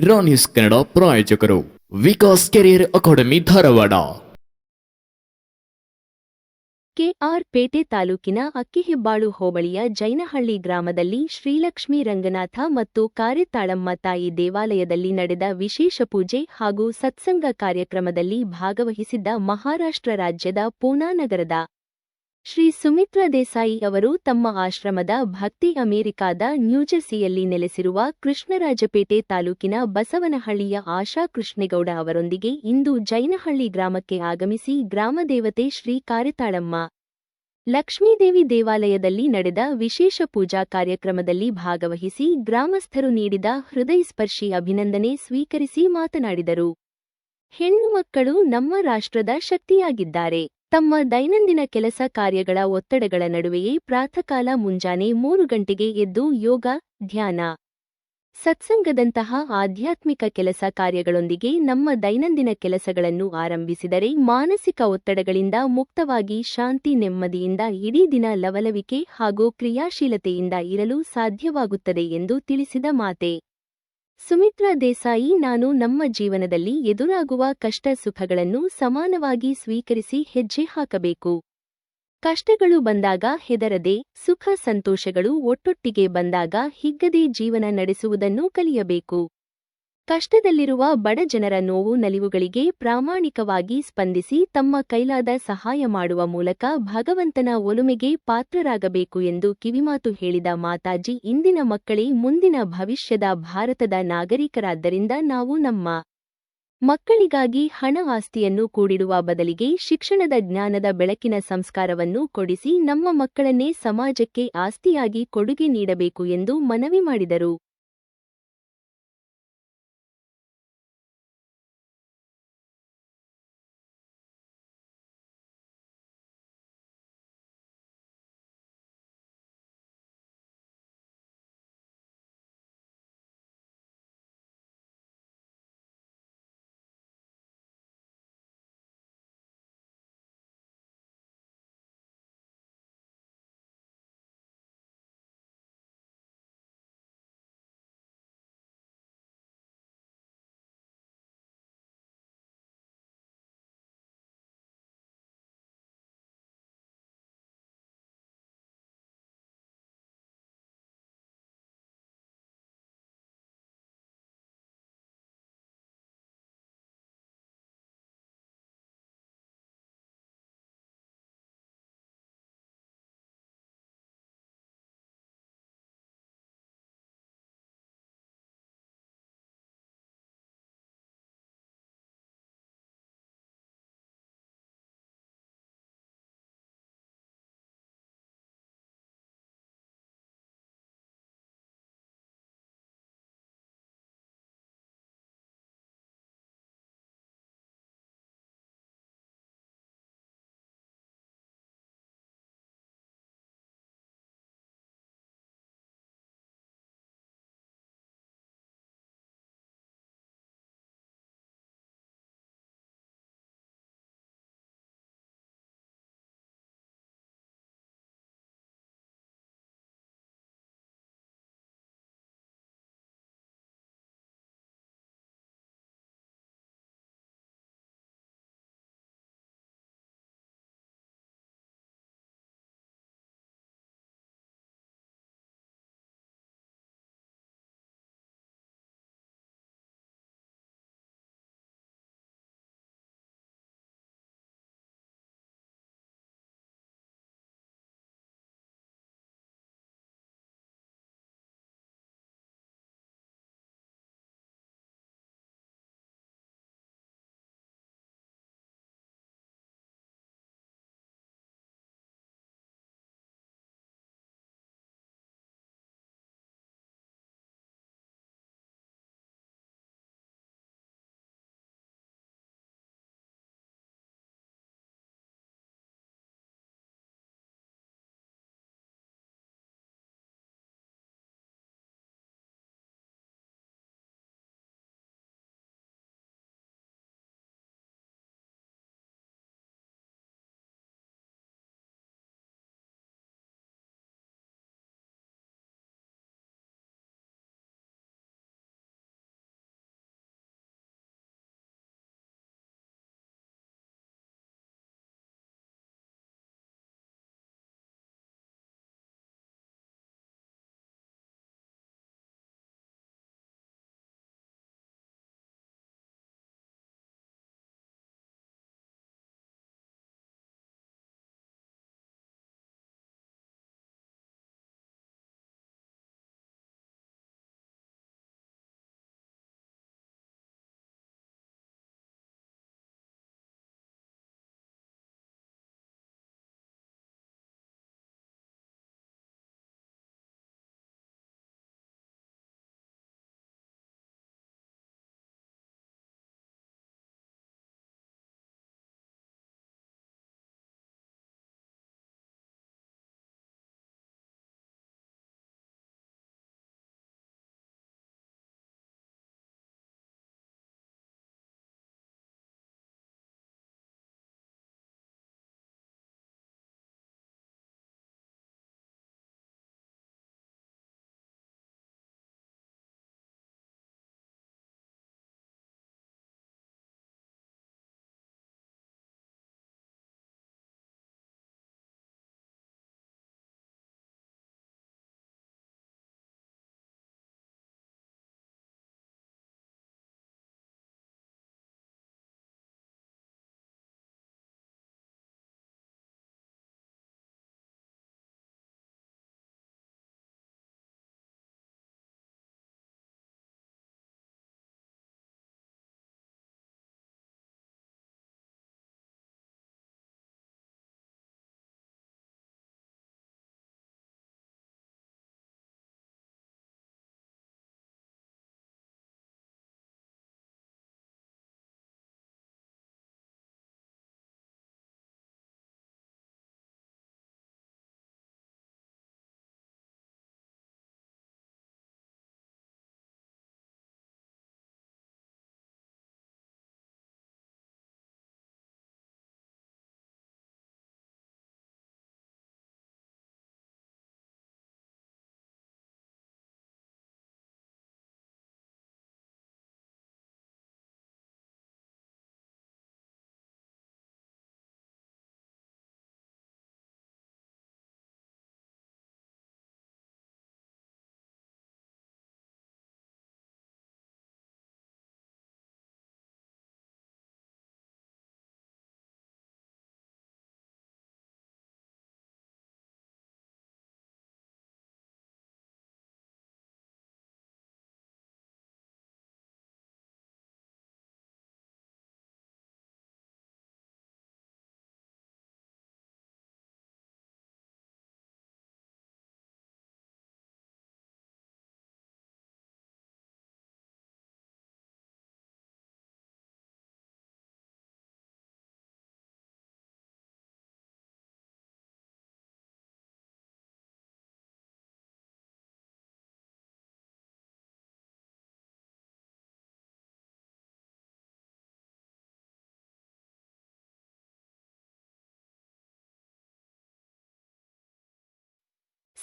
ರಾ ಕನ್ನಡ ಪ್ರಾಯೋಜಕರು Vikas career academy Dharwad. KR Pete ತಾಲೂಕಿನ ಅಕ್ಕಿಹೆಬ್ಬಾಳು ಹೋಬಳಿಯ ಜೈನಹಳ್ಳಿ ಗ್ರಾಮದಲ್ಲಿ ಶ್ರೀಲಕ್ಷ್ಮೀ ರಂಗನಾಥ ಮತ್ತು ಕಾರ್ಯತಾಳಮ್ಮ ತಾಯಿ ದೇವಾಲಯದಲ್ಲಿ ನಡೆದ ವಿಶೇಷ ಪೂಜೆ ಹಾಗೂ ಸತ್ಸಂಗ ಕಾರ್ಯಕ್ರಮದಲ್ಲಿ ಭಾಗವಹಿಸಿದ್ದ ಮಹಾರಾಷ್ಟ್ರ ರಾಜ್ಯದ ಪೂನಾ ನಗರದ ಶ್ರೀ ಸುಮಿತ್ರಾ ದೇಸಾಯಿ ಅವರು ತಮ್ಮ ಆಶ್ರಮದ ಭಕ್ತಿ ಅಮೆರಿಕಾದ ನ್ಯೂಜೆರ್ಸಿಯಲ್ಲಿ ನೆಲೆಸಿರುವ ಕೃಷ್ಣರಾಜಪೇಟೆ ತಾಲೂಕಿನ ಬಸವನಹಳ್ಳಿಯ ಆಶಾ ಕೃಷ್ಣೇಗೌಡ ಅವರೊಂದಿಗೆ ಇಂದು ಜೈನಹಳ್ಳಿ ಗ್ರಾಮಕ್ಕೆ ಆಗಮಿಸಿ ಗ್ರಾಮದೇವತೆ ಶ್ರೀ ಕಾರೆತಾಳಮ್ಮ ಲಕ್ಷ್ಮೀದೇವಿ ದೇವಾಲಯದಲ್ಲಿ ನಡೆದ ವಿಶೇಷ ಪೂಜಾ ಕಾರ್ಯಕ್ರಮದಲ್ಲಿ ಭಾಗವಹಿಸಿ ಗ್ರಾಮಸ್ಥರು ನೀಡಿದ ಹೃದಯಸ್ಪರ್ಶಿ ಅಭಿನಂದನೆ ಸ್ವೀಕರಿಸಿ ಮಾತನಾಡಿದರು. ಹೆಣ್ಣು ಮಕ್ಕಳು ನಮ್ಮ ರಾಷ್ಟ್ರದ ಶಕ್ತಿಯಾಗಿದ್ದಾರೆ. ತಮ್ಮ ದೈನಂದಿನ ಕೆಲಸ ಕಾರ್ಯಗಳ ಒತ್ತಡಗಳ ನಡುವೆಯೇ ಪ್ರಾತಃಕಾಲ ಮುಂಜಾನೆ ಮೂರು ಗಂಟೆಗೆ ಎದ್ದು ಯೋಗ, ಧ್ಯಾನ. ಸತ್ಸಂಗದಂತಹ ಆಧ್ಯಾತ್ಮಿಕ ಕೆಲಸ ಕಾರ್ಯಗಳೊಂದಿಗೆ ನಮ್ಮ ದೈನಂದಿನ ಕೆಲಸಗಳನ್ನು ಆರಂಭಿಸಿದರೆ ಮಾನಸಿಕ ಒತ್ತಡಗಳಿಂದ ಮುಕ್ತವಾಗಿ ಶಾಂತಿ ನೆಮ್ಮದಿಯಿಂದ ಇಡೀ ದಿನ ಲವಲವಿಕೆ ಹಾಗೂ ಕ್ರಿಯಾಶೀಲತೆಯಿಂದ ಇರಲು ಸಾಧ್ಯವಾಗುತ್ತದೆ ಎಂದು ತಿಳಿಸಿದ ಮಾತೆ. ಸುಮಿತ್ರಾ ದೇಸಾಯಿ, ನಾನು ನಮ್ಮ ಜೀವನದಲ್ಲಿ ಎದುರಾಗುವ ಕಷ್ಟ ಸುಖಗಳನ್ನು ಸಮಾನವಾಗಿ ಸ್ವೀಕರಿಸಿ ಹೆಜ್ಜೆ ಹಾಕಬೇಕು. ಕಷ್ಟಗಳು ಬಂದಾಗ ಹೆದರದೆ, ಸುಖ ಸಂತೋಷಗಳು ಒಟ್ಟೊಟ್ಟಿಗೆ ಬಂದಾಗ ಹಿಗ್ಗದೆ ಜೀವನ ನಡೆಸುವುದನ್ನು ಕಲಿಯಬೇಕು. ಕಷ್ಟದಲ್ಲಿರುವ ಬಡ ಜನರ ನೋವು ನಲಿವುಗಳಿಗೆ ಪ್ರಾಮಾಣಿಕವಾಗಿ ಸ್ಪಂದಿಸಿ ತಮ್ಮ ಕೈಲಾದ ಸಹಾಯ ಮಾಡುವ ಮೂಲಕ ಭಗವಂತನ ಒಲುಮೆಗೆ ಪಾತ್ರರಾಗಬೇಕು ಎಂದು ಕಿವಿಮಾತು ಹೇಳಿದ ಮಾತಾಜಿ, ಇಂದಿನ ಮಕ್ಕಳೇ ಮುಂದಿನ ಭವಿಷ್ಯದ ಭಾರತದ ನಾಗರಿಕರಾದ್ದರಿಂದ ನಾವು ನಮ್ಮ ಮಕ್ಕಳಿಗಾಗಿ ಹಣ ಆಸ್ತಿಯನ್ನು ಕೂಡಿಡುವ ಬದಲಿಗೆ ಶಿಕ್ಷಣದ ಜ್ಞಾನದ ಬೆಳಕಿನ ಸಂಸ್ಕಾರವನ್ನು ಕೊಡಿಸಿ ನಮ್ಮ ಮಕ್ಕಳನ್ನೇ ಸಮಾಜಕ್ಕೆ ಆಸ್ತಿಯಾಗಿ ಕೊಡುಗೆ ನೀಡಬೇಕು ಎಂದು ಮನವಿ ಮಾಡಿದರು.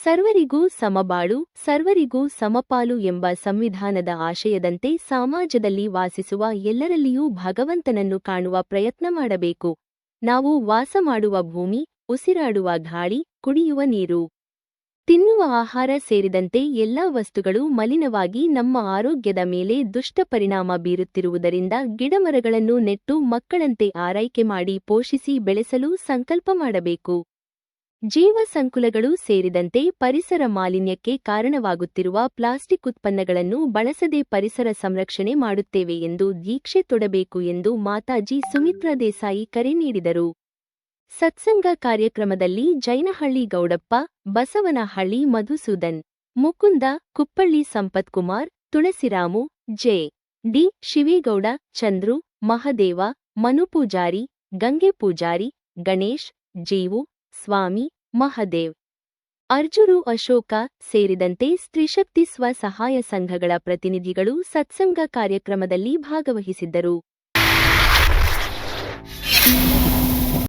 ಸರ್ವರಿಗೂ ಸಮಬಾಳು, ಸರ್ವರಿಗೂ ಸಮಪಾಲು ಎಂಬ ಸಂವಿಧಾನದ ಆಶಯದಂತೆ ಸಮಾಜದಲ್ಲಿ ವಾಸಿಸುವ ಎಲ್ಲರಲ್ಲಿಯೂ ಭಗವಂತನನ್ನು ಕಾಣುವ ಪ್ರಯತ್ನ ಮಾಡಬೇಕು. ನಾವು ವಾಸ ಮಾಡುವ ಭೂಮಿ, ಉಸಿರಾಡುವ ಗಾಳಿ, ಕುಡಿಯುವ ನೀರು. ತಿನ್ನುವ ಆಹಾರ ಸೇರಿದಂತೆ ಎಲ್ಲಾ ವಸ್ತುಗಳು ಮಲಿನವಾಗಿ ನಮ್ಮ ಆರೋಗ್ಯದ ಮೇಲೆ ದುಷ್ಟ ಪರಿಣಾಮ ಬೀರುತ್ತಿರುವುದರಿಂದ ಗಿಡಮರಗಳನ್ನು ನೆಟ್ಟು ಮಕ್ಕಳಂತೆ ಆರೈಕೆ ಮಾಡಿ ಪೋಷಿಸಿ ಬೆಳೆಸಲು ಸಂಕಲ್ಪ ಮಾಡಬೇಕು. ಜೀವ ಸಂಕುಲಗಳು ಸೇರಿದಂತೆ ಪರಿಸರ ಮಾಲಿನ್ಯಕ್ಕೆ ಕಾರಣವಾಗುತ್ತಿರುವ ಪ್ಲಾಸ್ಟಿಕ್ ಉತ್ಪನ್ನಗಳನ್ನು ಬಳಸದೆ ಪರಿಸರ ಸಂರಕ್ಷಣೆ ಮಾಡುತ್ತೇವೆ ಎಂದು ದೀಕ್ಷೆ ತೊಡಬೇಕು ಎಂದು ಮಾತಾಜಿ ಸುಮಿತ್ರಾ ದೇಸಾಯಿ ಕರೆ ನೀಡಿದರು. ಸತ್ಸಂಗ ಕಾರ್ಯಕ್ರಮದಲ್ಲಿ ಜೈನಹಳ್ಳಿ ಗೌಡಪ್ಪ, ಬಸವನಹಳ್ಳಿ ಮಧುಸೂದನ್, ಮುಕುಂದ, ಕುಪ್ಪಳ್ಳಿ ಸಂಪತ್ಕುಮಾರ್, ತುಳಸಿರಾಮು, ಜೆ. ಡಿ. ಶಿವೇಗೌಡ, ಚಂದ್ರು, ಮಹದೇವ ಮನುಪೂಜಾರಿ ಗಂಗೆ ಪೂಜಾರಿ, ಗಣೇಶ್, ಜೀವು, ಸ್ವಾಮಿ ಮಹದೇವ್. ಅರ್ಜುರು ಅಶೋಕ ಸೇರಿದಂತೆ ಸ್ತ್ರೀಶಕ್ತಿ ಸ್ವಸಹಾಯ ಸಂಘಗಳ ಪ್ರತಿನಿಧಿಗಳು ಸತ್ಸಂಗ ಕಾರ್ಯಕ್ರಮದಲ್ಲಿ ಭಾಗವಹಿಸಿದ್ದರು.